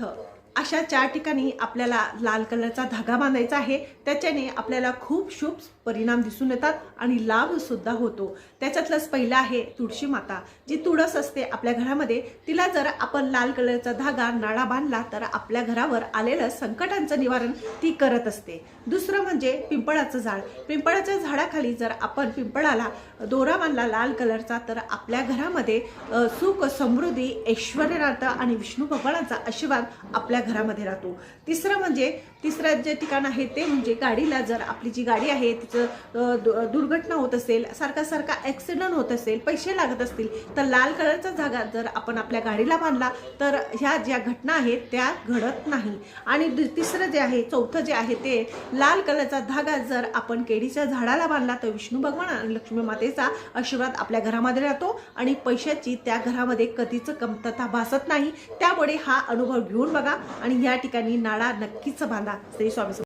特。अशा चार ठिकाणी आपल्याला लाल कलरचा धागा बांधायचा आहे. त्याच्याने आपल्याला खूप शुभ परिणाम दिसून येतात आणि लाभ सुद्धा होतो. त्याच्यातलंच पहिलं आहे तुळशी माता. जी तुळस असते आपल्या घरामध्ये तिला जर आपण लाल कलरचा धागा नाळा बांधला तर आपल्या घरावर आलेलं संकटांचं निवारण ती करत असते. दुसरं म्हणजे पिंपळाचं झाड. पिंपळाच्या झाडाखाली जर आपण पिंपळाला दोरा बांधला लाल कलरचा तर आपल्या घरामध्ये सुख समृद्धी ऐश्वर्यनाथ आणि विष्णू भगवानाचा आशीर्वाद आपल्या घरामध्ये राहतो. तिसरं म्हणजे तिसरं जे ठिकाण आहे ते म्हणजे गाडीला जर आपली जी गाडी आहे तिचं दु- दुर्घटना होत असेल सारखा सारखा ॲक्सिडंट होत असेल पैसे लागत असतील तर लाल कलरचा जागा जर आपण आपल्या गाडीला बांधला तर ह्या ज्या घटना आहेत त्या घडत नाही. आणि दु- तिसरं जे आहे चौथं जे आहे ते लाल कलरचा धागा जर आपण केळीच्या झाडाला बांधला तर विष्णू भगवान आणि लक्ष्मी मातेचा आशीर्वाद आपल्या घरामध्ये राहतो आणि पैशाची त्या घरामध्ये कधीच कमतरता भासत नाही. त्यामुळे हा अनुभव घेऊन बघा आणि या ठिकाणी नाळा नक्कीच बांधा. श्री स्वामी